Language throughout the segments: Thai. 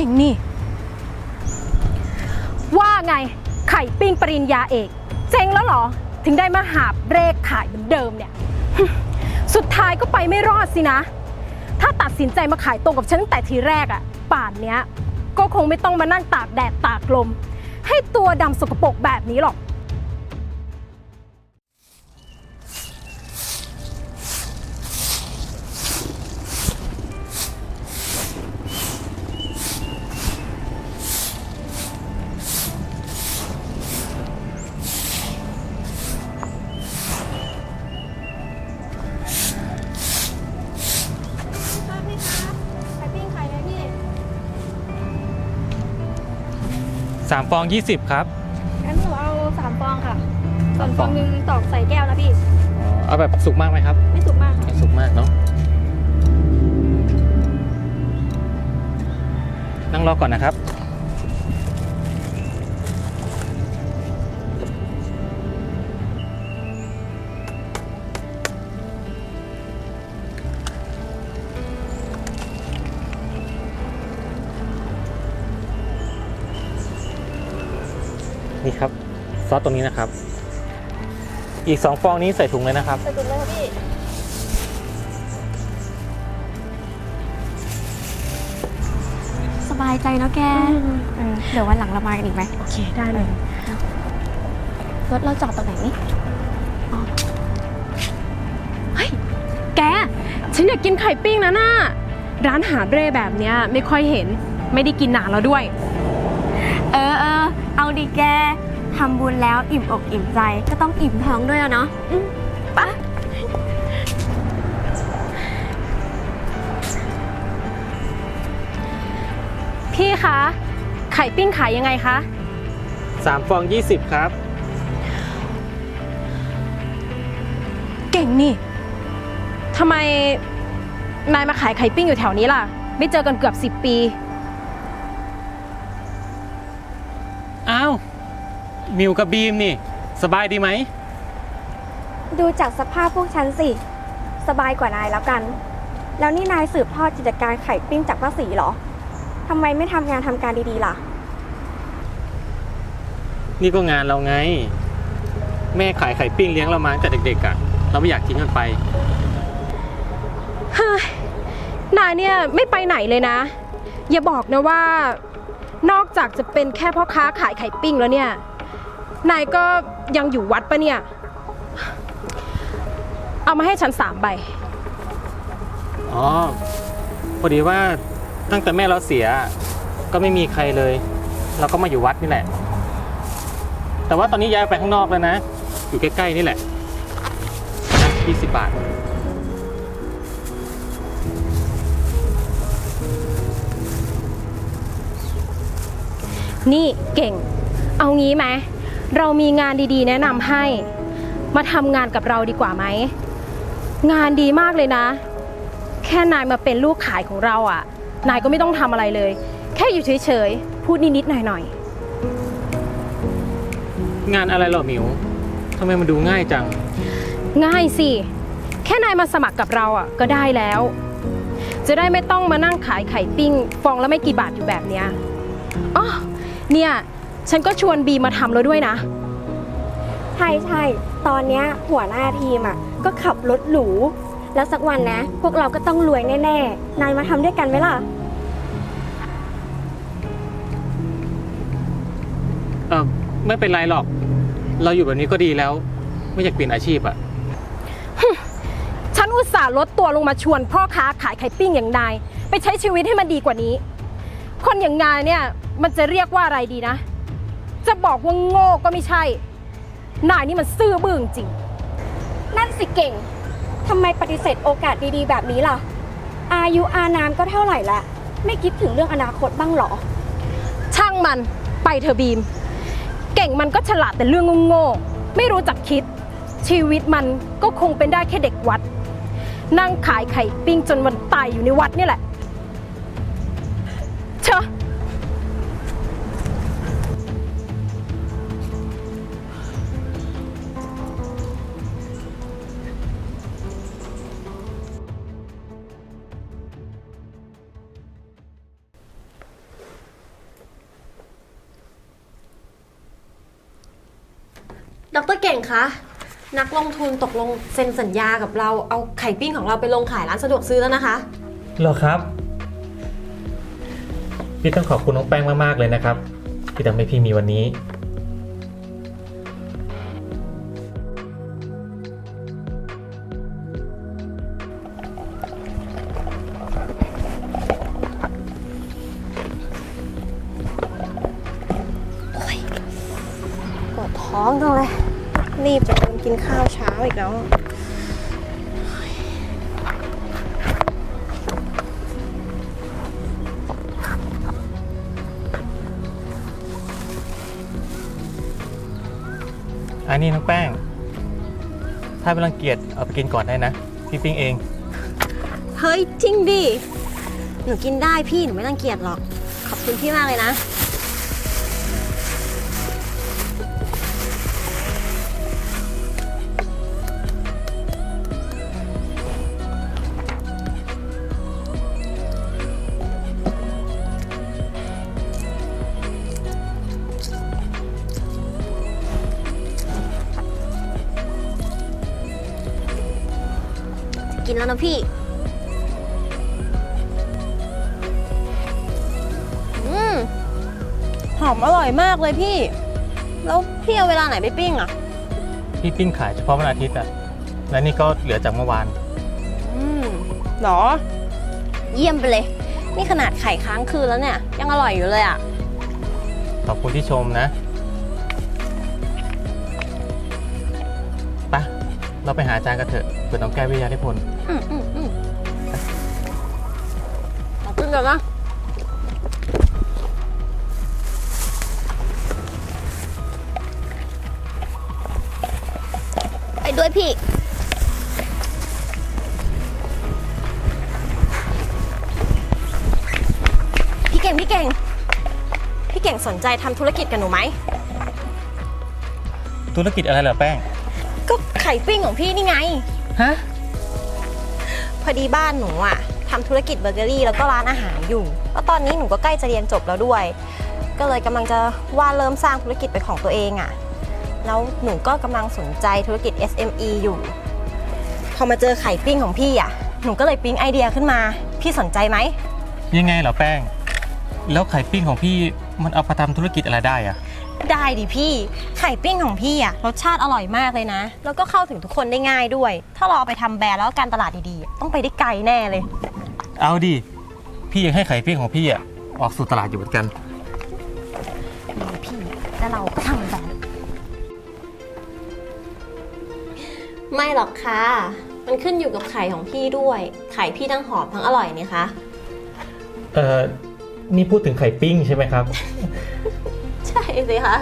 ก่งนี่ ว่าไงไข่ปิ้งปริญญาเอกเจ๊งแล้วเหรอ ถึงได้มาหาบเรขขายเหมือนเดิมเนี่ย สุดท้ายก็ไปไม่รอดสินะ ถ้าตัดสินใจมาขายตรงกับฉันตั้งแต่ทีแรกอะป่านเนี้ย ก็คงไม่ต้องมานั่งตากแดดตากลม ให้ตัวดำสกปรกแบบนี้หรอก สามฟองยี่สิบครับ งั้นหนูเอาสามฟองค่ะ ส่วนฟองหนึงตอกใส่แก้วนะพี่ เอาแบบสุกมากไหมครับ ไม่สุกมากค่ะไม่สุกมากเนาะนั่งรอก่อนนะครับ นี่ครับซอสตรงนี้นะครับ อีกสองฟองนี้ใส่ถุงเลยนะครับ ใส่ถุงเลยค่ะพี่สบายใจเนาะแกเออเดี๋ยววันหลังเรามากันอีกไหมโอเคได้เลยรถเราจอดตรงไหนนี่แก ฉันอยากกินไข่ปิ้งนะน่าร้านหาบเร่แบบเนี้ยไม่ค่อยเห็น ไม่ได้กินนานแล้วด้วย ดิแกทำบุญแล้วอิ่มอกอิ่มใจก็ต้องอิ่มท้องด้วยอะเนาะอืมปะพี่คะ ไข่ปิ้งขายยังไงคะ สามฟองยี่สิบครับ เก่งนี่ทำไมนายมาขายไข่ปิ้งอยู่แถวนี้ล่ะ ไม่เจอกันเกือบ 10 ปี มิวกับบีมนี่ สบายดีไหม ดูจากสภาพพวกฉันสิ สบายกว่านายแล้วกัน แล้วนี่นายสืบทอดกิจการไข่ปิ้งจากป้าสีเหรอทำไมไม่ทำงานทำการดีๆล่ะ นี่ก็งานเราไง แม่ขายไข่ปิ้งเลี้ยงเรามาตั้งแต่เด็กๆอะ่ะ เราไม่อยากทิ้งมันไป เฮ้ยนายเนี่ยไม่ไปไหนเลยนะ อย่าบอกนะว่า นอกจากจะเป็นแค่พ่อค้าขายไข่ปิ้งแล้วเนี่ย นายก็ยังอยู่วัดปะเนี่ย เอามาให้ฉันสามใบ อ๋อ พอดีว่าตั้งแต่แม่เราเสีย ก็ไม่มีใครเลย เราก็มาอยู่วัดนี่แหละ แต่ว่าตอนนี้ย้ายไปข้างนอกแล้วนะ อยู่ใกล้ๆนี่แหละยี่สิบบาท นี่เก่ง เอางี้ไหม เรามีงานดีๆ แนะนำให้ มาทำงานกับเราดีกว่าไหม งานดีมากเลยนะ แค่นายมาเป็นลูกขายของเราอะ่ะ นายก็ไม่ต้องทำอะไรเลย แค่อยู่เฉยๆ พูดนิดๆหน่อยๆงานอะไรเหรอหมิวทำไมมันดูง่ายจังง่ายสิ แค่นายมาสมัครกับเราอะก็ได้แล้ว จะได้ไม่ต้องมานั่งขายไข่ปิ้ง ฟองละไม่กี่บาทอยู่แบบเนี้ยอ๋อเนี่ย ฉันก็ชวนบีมาทำแล้วด้วยนะ ใช่ใช่ๆตอนเนี้ยหัวหน้าทีมอะก็ขับรถหรู แล้วสักวันนะ พวกเราก็ต้องรวยแน่ๆ นายมาทำด้วยกันไหมล่ะ เออไม่เป็นไรหรอก เราอยู่แบบนี้ก็ดีแล้ว ไม่อยากเปลี่ยนอาชีพอะฉันอุตส่าห์ลดตัวลงมาชวนพ่อค้าขายไข่ปิ้งอย่างนาย ไปใช้ชีวิตให้มันดีกว่านี้ คนอย่างนายเนี่ยมันจะเรียกว่าอะไรดีนะ จะบอกว่าโง่ก็ไม่ใช่ นายนี่มันซื่อบื้อจริง นั่นสิเก่ง ทำไมปฏิเสธโอกาสดีๆ แบบนี้ล่ะ อายุอานามก็เท่าไหร่ละ ไม่คิดถึงเรื่องอนาคตบ้างเหรอ ช่างมันไปเถอะบีม เก่งมันก็ฉลาดแต่เรื่องโง่ๆไม่รู้จักคิด ชีวิตมันก็คงเป็นได้แค่เด็กวัด นั่งขายไข่ปิ้งจนวันตายอยู่ในวัดนี่แหละ ดรเก่งคะ นักลงทุนตกลงเซ็นสัญญากับเราเอาไข่ปิ้งของเราไปลงขายร้านสะดวกซื้อแล้วนะคะ เหรอครับ พี่ต้องขอบคุณน้องแป้งมาก ๆ เลยนะครับ ที่ทำให้พี่มีวันนี้ปวดท้องจังเลย รีบจะเดินกินข้าวเช้าอีกแล้วอันนี้น้องแป้ง ถ้าไม่รังเกียจเอาไปกินก่อนได้นะ พี่ปิ้งเอง เฮ้ยจริงดิ หนูกินได้พี่ หนูไม่รังเกียจหรอก ขอบคุณพี่มากเลยนะ กินแล้วนะพี่อืมหอมอร่อยมากเลยพี่ แล้วพี่เอาเวลาไหนไปปิ้งอะ พี่ปิ้งขายเฉพาะวันอาทิตย์อะและนี่ก็เหลือจากเมื่อวาน อืมหรอ เยี่ยมไปเลย นี่ขนาดไข่ค้างคืนแล้วเนี่ย ยังอร่อยอยู่เลยอะ ขอบคุณที่ชมนะไปะเราไปหาอาจารย์กันเถอะเพื่อต้องแก้วิทยาธิพล อืมอืมอืมขอบคุณกันนะไปด้วยพี่ พี่เก่ง พี่เก่ง พี่เก่งสนใจทำธุรกิจกับหนูไหม ธุรกิจอะไรเหรอแป้ง ก็ไข่ปิ้งของพี่นี่ไง ฮะ พอดีบ้านหนูอะทำธุรกิจเบเกอรี่แล้วก็ร้านอาหารอยู่ แล้วตอนนี้หนูก็ใกล้จะเรียนจบแล้วด้วย ก็เลยกำลังจะว่าเริ่มสร้างธุรกิจเป็นของตัวเองอะแล้วหนูก็กำลังสนใจธุรกิจ SME อยู่ พอมาเจอไข่ปิ้งของพี่อะหนูก็เลยปิ๊งไอเดียขึ้นมา พี่สนใจไหม ยังไงเหรอแป้ง แล้วไข่ปิ้งของพี่มันเอาไปทำธุรกิจอะไรได้อะ ได้ดิพี่ ไข่ปิ้งของพี่อะรสชาติอร่อยมากเลยนะ แล้วก็เข้าถึงทุกคนได้ง่ายด้วย ถ้าเราเอาไปทำแบรนด์แล้วก็การตลาดดีๆอะต้องไปได้ไกลแน่เลย เอาดิ พี่ยังให้ไข่ปิ้งของพี่อะออกสู่ตลาดอยู่เหมือนกันพี่ แล้วเราก็ทำแบรนด์ไม่หรอกค่ะ มันขึ้นอยู่กับไข่ของพี่ด้วย ไข่พี่ทั้งหอมทั้งอร่อยนี่คะ เอ่อ นี่พูดถึงไข่ปิ้งใช่ไหมครับใช่ สิคะ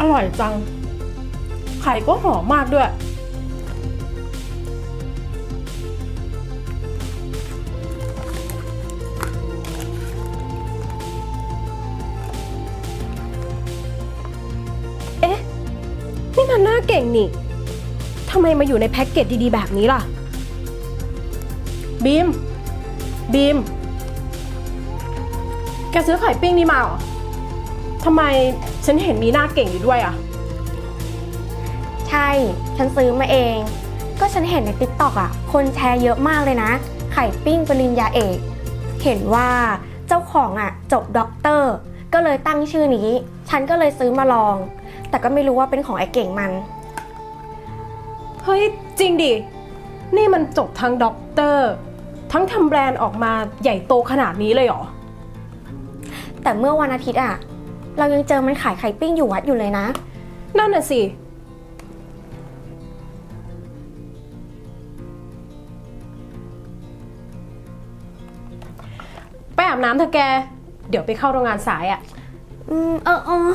อร่อยจัง ไข่ก็หอมมากด้วย ก่งนี่ทำไมมาอยู่ในแพ็กเกจดีๆแบบนี้ล่ะ บีม บีม แกซื้อไข่ปิ้งนี่มาเหรอทำไมฉันเห็นมีหน้าเก่งอยู่ด้วยอะ ใช่ ฉันซื้อมาเอง ก็ฉันเห็นในติ๊กต็อกอะ คนแชร์เยอะมากเลยนะ ไข่ปิ้งปริญญาเอก เห็นว่าเจ้าของอะ จบด็อกเตอร์ ก็เลยตั้งชื่อนี้ ฉันก็เลยซื้อมาลอง แต่ก็ไม่รู้ว่าเป็นของไอ้เก่งมัน เฮ้ย จริงดิ นี่มันจบทั้งด็อกเตอร์ ทั้งทำแบรนด์ออกมาใหญ่โตขนาดนี้เลยเหรอ แต่เมื่อวันอาทิตย์อะเรายังเจอมันขายไข่ปิ้งอยู่วัดอยู่เลยนะ นั่นน่ะสิ ไปอาบน้ำเถอะแก เดี๋ยวไปเข้าโรงงานสายอะ่ะอืม เออเออ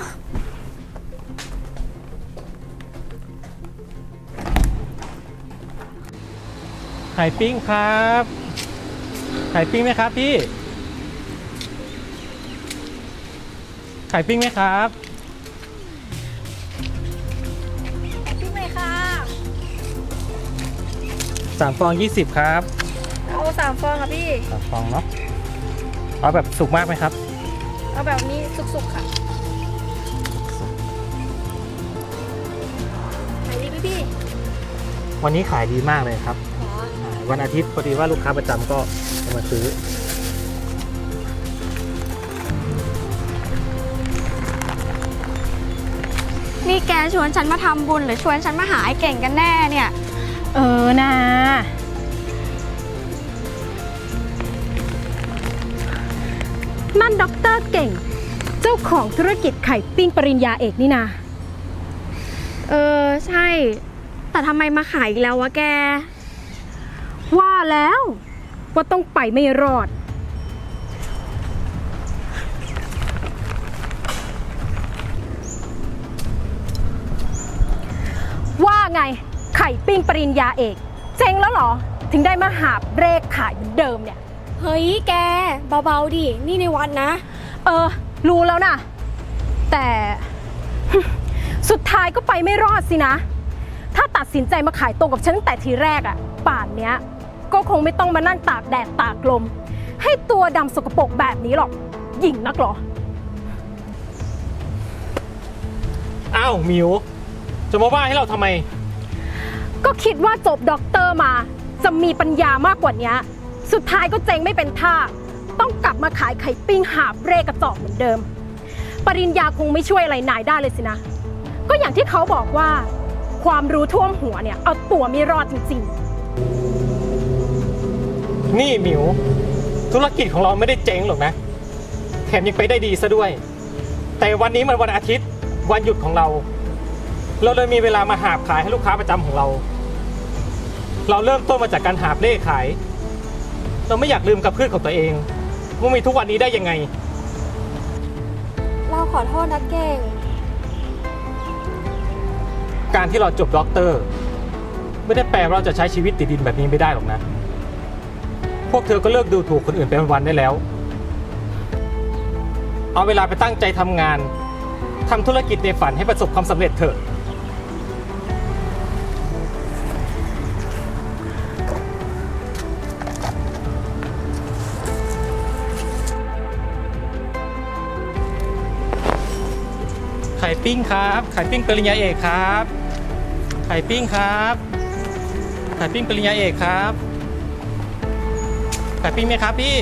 ไข่ปิ้งครับ ไข่ปิ้งไหมครับพี่ ไข่ปิ้งไหมครับ พี่เมย์ค่ะ สามฟองยี่สิบครับเอาสามฟองค่ะพี่ สามฟองเนาะ เอาแบบสุกมากไหมครับ เอาแบบนี้สุกๆค่ะไหนดีพี่พี่วันนี้ขายดีมากเลยครับ วันอาทิตย์พอดีว่าลูกค้าประจำก็จะมาซื้อนี่แกชวนฉันมาทำบุญหรือชวนฉันมาหาไอ้เก่งกันแน่เนี่ย เออนะนั่นด็อกเตอร์เก่ง เจ้าของธุรกิจไข่ปิ้งปริญญาเอกนี่นาเออ ใช่ แต่ทำไมมาขายอีกแล้ววะแก ว่าแล้ว ว่าต้องไปไม่รอด ว่าไงไข่ปิ้งปริญญาเอก เจ๊งแล้วเหรอ ถึงได้มาหาบเลขขายเหมือนเดิมเนี่ย เฮ้ยแก เบาๆดิ นี่ในวัดนะ เออ รู้แล้วนะแต่ สุดท้ายก็ไปไม่รอดสินะ ถ้าตัดสินใจมาขายตรงกับฉันตั้งแต่ทีแรกอะป่านเนี้ย ก็คงไม่ต้องมานั่งตากแดดตากลม ให้ตัวดำสกปรกแบบนี้หรอกหยิ่งนักเหรอ อ้าวหมิว จะมาว่าให้เราทำไม ก็คิดว่าจบด็อกเตอร์มา จะมีปัญญามากกว่านี้ สุดท้ายก็เจ๊งไม่เป็นท่า ต้องกลับมาขายไข่ปิ้งหาบเร่กระจอกเหมือนเดิม ปริญญาคงไม่ช่วยอะไรนายได้เลยสินะ ก็อย่างที่เขาบอกว่า ความรู้ท่วมหัวเนี่ย เอาตัวไม่รอดจริง นี่หมิว ธุรกิจของเราไม่ได้เจ๊งหรอกนะ แถมยังไปได้ดีซะด้วย แต่วันนี้มันวันอาทิตย์วันหยุดของเรา เราเลยมีเวลามาหาบขายให้ลูกค้าประจำของเรา เราเริ่มต้นมาจากการหาบเล่ขาย เราไม่อยากลืมกับพืชของตัวเองว่ามีทุกวันนี้ได้ยังไง เราขอโทษนะเก่ง การที่เราจบด็อกเตอร์ ไม่ได้แปลว่าเราจะใช้ชีวิตติดดินแบบนี้ไม่ได้หรอกนะ พวกเธอก็เลิกดูถูกคนอื่นเป็นวันๆได้แล้ว เอาเวลาไปตั้งใจทำงานทำธุรกิจในฝันให้ประสบความสำเร็จเถอะ ไข่ปิ้งครับ ไข่ปิ้งปริญญาเอกครับ ไข่ปิ้งครับ ไข่ปิ้งปริญญาเอกครับ แต่ปิ้งไหมครับพี่